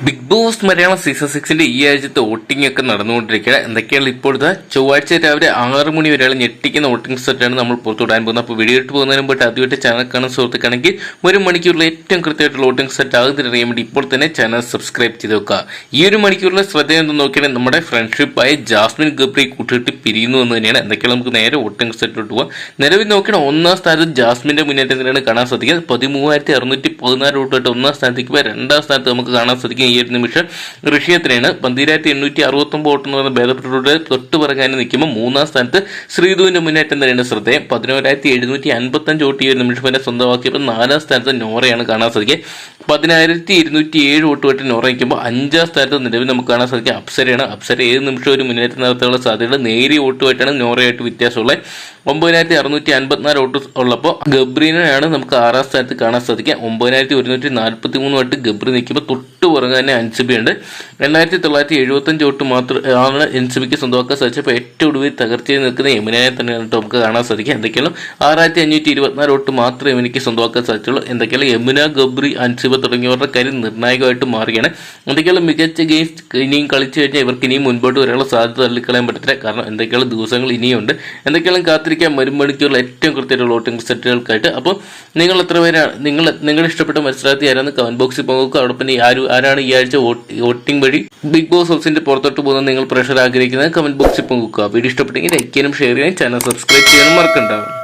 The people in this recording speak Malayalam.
ബിഗ് ബോസ് മലയാളം സീസൺ സിക്സിന്റെ ഈ ആഴ്ചത്തെ വോട്ടിംഗ് ഒക്കെ നടന്നുകൊണ്ടിരിക്കുക എന്തൊക്കെയാണ് ഇപ്പോഴത്തെ? ചൊവ്വാഴ്ച രാവിലെ ആറ് മണി വരെയുള്ള ഞെട്ടിക്കുന്ന വോട്ടിംഗ് സെറ്റാണ് നമ്മൾ പുറത്തുവിടാൻ പോകുന്നത്. അപ്പോൾ വീഡിയോ ഇട്ട് പോകുന്നതിന് മുമ്പ് ആദ്യമായിട്ട് ചാനൽ കാണാൻ സുഹൃത്തുക്കാണെങ്കിൽ ഒരു മണിക്കൂറിൽ ഏറ്റവും കൃത്യമായിട്ടുള്ള വോട്ടിംഗ് സെറ്റ് ആകുന്നതിനറിയാൻ വേണ്ടി ഇപ്പോൾ തന്നെ ചാനൽ സബ്സ്ക്രൈബ് ചെയ്ത് വെക്കുക. ഈ ഒരു മണിക്കൂറിലെ ശ്രദ്ധ എന്ന് നോക്കിയാൽ നമ്മുടെ ഫ്രണ്ട്ഷിപ്പായ ജാസ്മിൻ ഗബ്രി കൂട്ടിയിട്ട് പിരിയുന്നു എന്ന് തന്നെയാണ്. എന്തൊക്കെയാണ് നമുക്ക് നേരെ വോട്ടിംഗ് സെറ്റിലോട്ട് പോകാം നിലവിൽ നോക്കിയാൽ ഒന്നാം സ്ഥാനത്ത് ജാസ്മിന്റെ മുന്നേറ്റം തന്നെയാണ് കാണാൻ സാധിക്കുന്നത്. പതിമൂവായിരത്തി അറുന്നൂറ്റി പതിനാല് വോട്ടായിട്ട് ഒന്നാം സ്ഥാനത്തേക്ക് പോയി രണ്ടാം സ്ഥാനത്ത് നമുക്ക് കാണാൻ സാധിക്കും ഈ ഒരു നിമിഷം. ഋഷിയത്തിനാണ് പന്തിരായിരത്തി എണ്ണൂറ്റി അറുപത്തൊമ്പത് വോട്ട് എന്ന് പറയുന്ന ഭേദപ്പെട്ടിട്ട് തൊട്ട് പറയാൻ നിൽക്കുമ്പോൾ മൂന്നാം സ്ഥാനത്ത് ശ്രീധുവിന്റെ മുന്നേറ്റം തന്നെയാണ് ശ്രദ്ധേയം. പതിനോരായിരത്തി എഴുന്നൂറ്റി അൻപത്തഞ്ച് വോട്ട് ഈ ഒരു നിമിഷം വരെ സ്വന്തമാക്കിയപ്പോൾ നാലാം സ്ഥാനത്ത് നോറയാണ് കാണാൻ സാധിക്കുക. പതിനായിരത്തി ഇരുന്നൂറ്റി ഏഴ് വോട്ട് വെട്ടി നോറ നിൽക്കുമ്പോൾ അഞ്ചാം സ്ഥാനത്ത് നിലവിൽ നമുക്ക് കാണാൻ സാധിക്കുക. അപ്സരയാണ്. അപ്സര ഏത് നിമിഷം ഒരു മുന്നേറ്റം നടത്താനുള്ള സാധ്യതകൾ നേരിയ വോട്ടുമായിട്ടാണ് നോറയായിട്ട് വ്യത്യാസമുള്ളത്. ഒമ്പതിനായിരത്തി അറുന്നൂറ്റി അൻപത്തിനാല് വോട്ട് ഉള്ളപ്പോൾ ഗബ്രീനെയാണ് നമുക്ക് ആറാം സ്ഥാനത്ത് കാണാൻ സാധിക്കുക. ഒമ്പതിനായിരത്തി ഒരുന്നൂറ്റി നാൽപ്പത്തി മൂന്ന് വോട്ട് ഗബ്രി നിൽക്കുമ്പോൾ തൊട്ട് പുറകെ തന്നെ അൻസിബിയുണ്ട് രണ്ടായിരത്തി തൊള്ളായിരത്തി എഴുപത്തഞ്ച് വോട്ട് മാത്രം ആണ് എൻസിബിക്ക് സ്വന്തമാക്കാൻ സാധിച്ചപ്പോൾ ഏറ്റവും ഒടുവിൽ തകർച്ചയിൽ നിൽക്കുന്ന യമുനയെ തന്നെയാണ് നമുക്ക് കാണാൻ സാധിക്കുക. എന്തൊക്കെയാണ്? ആറായിരത്തി അഞ്ഞൂറ്റി ഇരുപത്തിനാല് വോട്ട് മാത്രമേ യമുനയ്ക്ക് സ്വന്തമാക്കാൻ സാധിച്ചുള്ളൂ. എന്തൊക്കെയാണ്? യമുന ഗബ്രി അൻസിബ തുടങ്ങിയവരുടെ കാര്യം നിർണായകമായിട്ട് മാറുകയാണ്. എന്തൊക്കെയാണ് മികച്ച ഗെയിംസ് ഇനിയും കളിച്ചു കഴിഞ്ഞാൽ ഇവർക്ക് ഇനിയും മുൻപോട്ട് വരാനുള്ള സാധ്യത തള്ളിക്കളയാൻ പറ്റത്തില്ല. കാരണം എന്തൊക്കെയാണ് ദിവസങ്ങൾ ഇനിയുണ്ട്. എന്തൊക്കെയാണ് കാത്തിരിക്കാൻ മണിക്കൂറിൽ ഏറ്റവും കൃത്യമായിട്ട് വോട്ടിംഗ് സെറ്റുകൾക്കായിട്ട്. അപ്പോൾ നിങ്ങൾ എത്ര പേരാണ് നിങ്ങൾ നിങ്ങളുടെ ഇഷ്ടപ്പെട്ട മത്സരാർത്ഥി ആരാന്ന് കമന്റ് ബോക്സിൽ അതോടൊപ്പം പിന്നെ ആര് ആരാണ് ഈ ആഴ്ച വോട്ടിംഗ് വഴി ബിഗ് ബോസ് ഹൗസിന്റെ പുറത്തോട്ട് പോകുന്ന നിങ്ങൾ പ്രഷർ ആഗ്രഹിക്കുന്നത് കമന്റ് ബോക്സിൽ പോകുക വീഡിയോ ഇഷ്ടപ്പെട്ടെങ്കിൽ ലൈക്ക് ചെയ്യാനും ഷെയർ ചെയ്യാനും ചാനൽ സബ്സ്ക്രൈബ് ചെയ്യാനും മറക്കണ്ടാവും